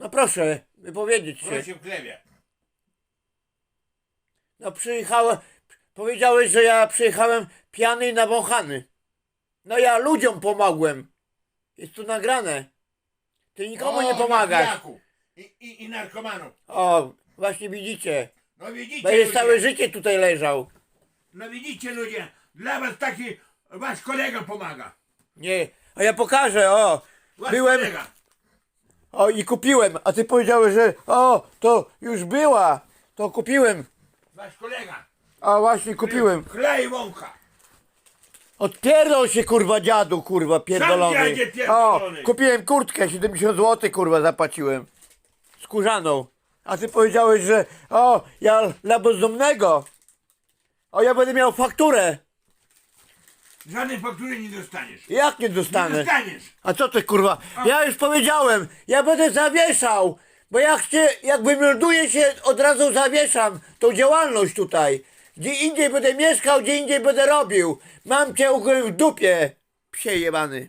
No proszę, wypowiedzieć się. W chlebie. No przyjechałem, powiedziałeś, że ja przyjechałem pijany i nawąchany. No ja ludziom pomogłem. Jest tu nagrane. Ty nikomu O, nie pomagasz. I, i, I narkomanów. O, właśnie widzicie. No widzicie Będziesz ludzie. całe życie tutaj leżał. No widzicie ludzie. Dla was taki wasz kolega pomaga. Nie, a ja pokażę, o. Wasz Byłem, kolega. O i kupiłem, a ty powiedziałeś, że o, to już była. To kupiłem. Wasz kolega. A właśnie kupiłem. Chlej wącha. Odpierdol się kurwa dziadu, kurwa pierdolony. dziadzie O, kupiłem kurtkę, 70 zł kurwa zapłaciłem. Skórzaną. A ty powiedziałeś, że o, ja dla bezdomnego. O, ja będę miał fakturę. Żadnej faktury nie dostaniesz. Jak nie Nie dostanę? dostaniesz. A co ty kurwa? Ja już powiedziałem, ja będę zawieszał. Bo jak się, jak wymelduję się, od razu zawieszam tą działalność tutaj. Gdzie indziej będę mieszkał, gdzie indziej będę robił. Mam cię u góry w dupie, psie jebany.